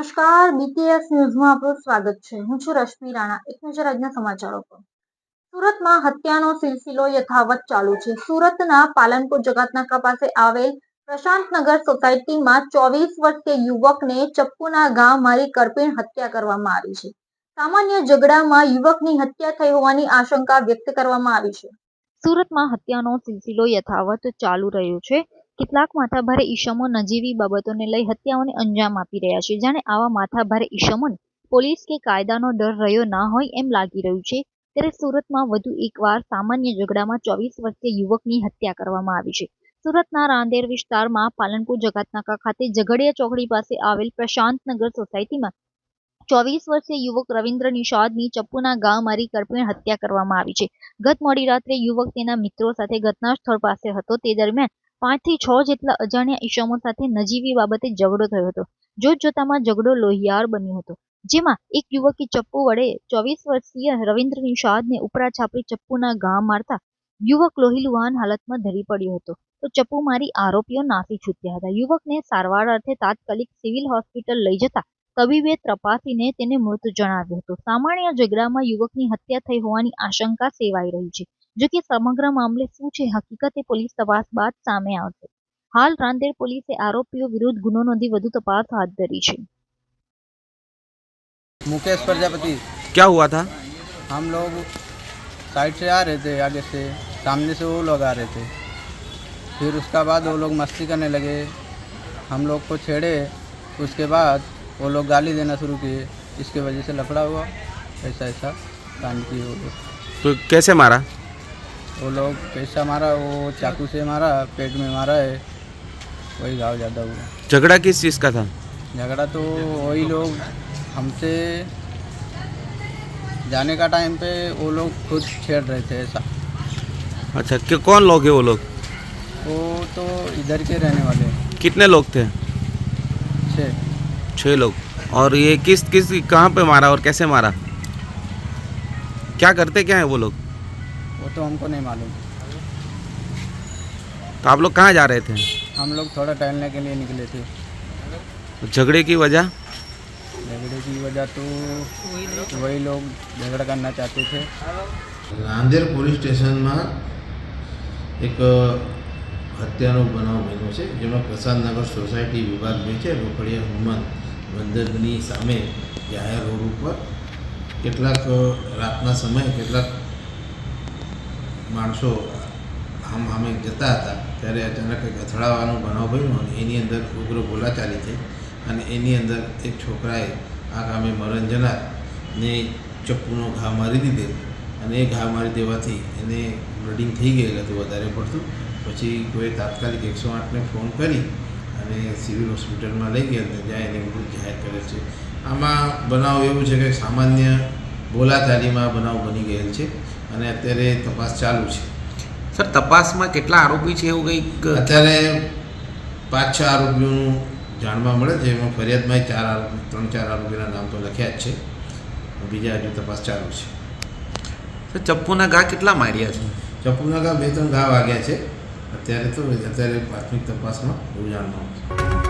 નમસ્કાર બીટીએસ ન્યૂઝમાં આપનું સ્વાગત છે. હું છું રશ્મિ રાણા. એક નજર આજના સમાચારો પર. સુરતમાં હત્યાનો સિલસિલો યથાવત ચાલુ છે. સુરતના પાલનપુર જગતનાકા પાસે આવેલ પ્રશાંતનગર સોસાયટીમાં ચોવીસ વર્ષીય યુવકને ચપ્પુના ઘા મારી કરપીણ હત્યા કરવામાં આવી છે. સામાન્ય ઝઘડામાં યુવકની હત્યા થઈ હોવાની આશંકા વ્યક્ત કરવામાં આવી છે. સુરતમાં હત્યાનો સિલસિલો યથાવત ચાલુ રહ્યો છે. કેટલાક માથાભારે ઈસમો નજીવી બાબતોને લઈ હત્યાઓને અંજામ આપી રહ્યા છે. જાણે આવા માથાભારે ઈસમોને પોલીસ કે કાયદાનો ડર રહ્યો ના હોય એમ લાગી રહ્યું છે. ત્યારે સુરતમાં વધુ એકવાર સામાન્ય ઝઘડામાં ચોવીસ વર્ષીય યુવકની હત્યા કરવામાં આવી છે. સુરતના રાંદેર વિસ્તારમાં પાલનપુર જગાતનાકા ખાતે ઝઘડિયા ચોકડી પાસે આવેલ પ્રશાંતનગર સોસાયટીમાં ચોવીસ વર્ષીય યુવક રવિન્દ્ર નિષાદની ચપ્પુના ગાવ મારી કરપીણ હત્યા કરવામાં આવી છે. ગત મોડી રાત્રે યુવક તેના મિત્રો સાથે ઘટના સ્થળ પાસે હતો. તે દરમિયાન પાંચથી છ જેટલા અજાણ્યા ઈસમો સાથે નજીવી બાબતે ઝઘડો થયો હતો. જોત જોતામાં ઝઘડો લોહિયાળ બન્યો હતો. જેમાં એક યુવકે ચપ્પુ વડે ચોવીસ વર્ષીય રવિન્દ્ર નિષાદને ઉપરા છાપરી ચપ્પુના ઘા મારતા યુવક લોહીલુહાન હાલતમાં ધરી પડ્યો હતો. તો ચપ્પુ મારી આરોપીઓ નાસી છૂટ્યા હતા. યુવકને સારવાર અર્થે તાત્કાલિક સિવિલ હોસ્પિટલ લઈ જતા તબીબે તપાસીને તેને મૃત જણાવ્યો હતો. સામાન્ય ઝઘડામાં યુવકની હત્યા થઈ હોવાની આશંકા સેવાઈ રહી છે. જો કે સમગ્ર મામલે શું છે હકીકતે પોલીસ તપાસ બાદ સામે આવશે હાલ રાંદેર પોલીસે આરોપીઓ વિરુદ્ધ ગુનો નોંધી વધુ તપાસ હાથ ધરી છે मुकेश प्रजापति क्या हुआ था हम लोग साइड से आ रहे थे आगे से सामने से वो लोग आ रहे थे फिर उसका बाद वो लोग मस्ती करने लगे हम लोग को छेड़े उसके बाद वो लोग गाली देना शुरू किए इसके वजह से लफड़ा हुआ ऐसा ऐसा कांड किए वो लोग तो कैसे मारा वो लोग पैसा मारा वो चाकू से मारा पेट में मारा है। वही घाव ज़्यादा हुआ। झगड़ा किस चीज़ का था? झगड़ा तो वही लोग हमसे जाने का टाइम पे वो लोग खुद छेड़ रहे थे ऐसा। अच्छा कि कौन लोग हैं वो लोग? वो तो इधर के रहने वाले हैं। कितने लोग थे? छः छः लोग। और ये किस किस कहाँ पे मारा और कैसे मारा? क्या करते क्या है वो लोग? वो तो हमको नहीं मालूम तो आप लोग कहाँ जा रहे थे हम लोग थोड़ा टहलने के लिए निकले थे झगड़े की वजह झगड़े की वजह तो वही लोग झगड़ा करना चाहते थे નાંદેડ પોલીસ સ્ટેશનમાં એક હત્યાનો બનાવ બન્યો છે જેમાં પ્રસાદનગર સોસાયટી વિભાગ બે છે રોકડિયા હનુમાન મંદિરની સામે જાહેર રોડ ઉપર કેટલાક રાતના સમયે કેટલાક માણસો આમ આમે જતા હતા, ત્યારે અચાનક એક અથડાવાનો બનાવ બન્યો અને એની અંદર ઉગ્ર બોલાચાલી થઈ અને એની અંદર એક છોકરાએ આ ગામે મરણ જનારને ચપ્પુનો ઘા મારી દીધેલ અને એ ઘા મારી દેવાથી એને બ્લડિંગ થઈ ગયેલ હતું વધારે પડતું. પછી કોઈ તાત્કાલિક એકસો આઠને ફોન કરી અને સિવિલ હોસ્પિટલમાં લઈ ગયા ત્યાં એને મૃત જાહેર કરે છે. આમાં બનાવ એવું છે કે સામાન્ય બોલાચાલીમાં બનાવ બની ગયેલ છે અને અત્યારે તપાસ ચાલુ છે. સર તપાસમાં કેટલા આરોપી છે એવું કંઈક? અત્યારે પાંચ છ આરોપીઓનું જાણવા મળે છે. એમાં ફરિયાદમાં ચાર આરોપી ત્રણ ચાર આરોપીના નામ તો લખ્યા જ છે. બીજા હજુ તપાસ ચાલુ છે. સર ચપ્પુના ઘા કેટલા માર્યા છે? ચપ્પુના ઘા બે ત્રણ ઘા વાગ્યા છે. અત્યારે તો અત્યારે પ્રાથમિક તપાસમાં એવું જાણવા મળશે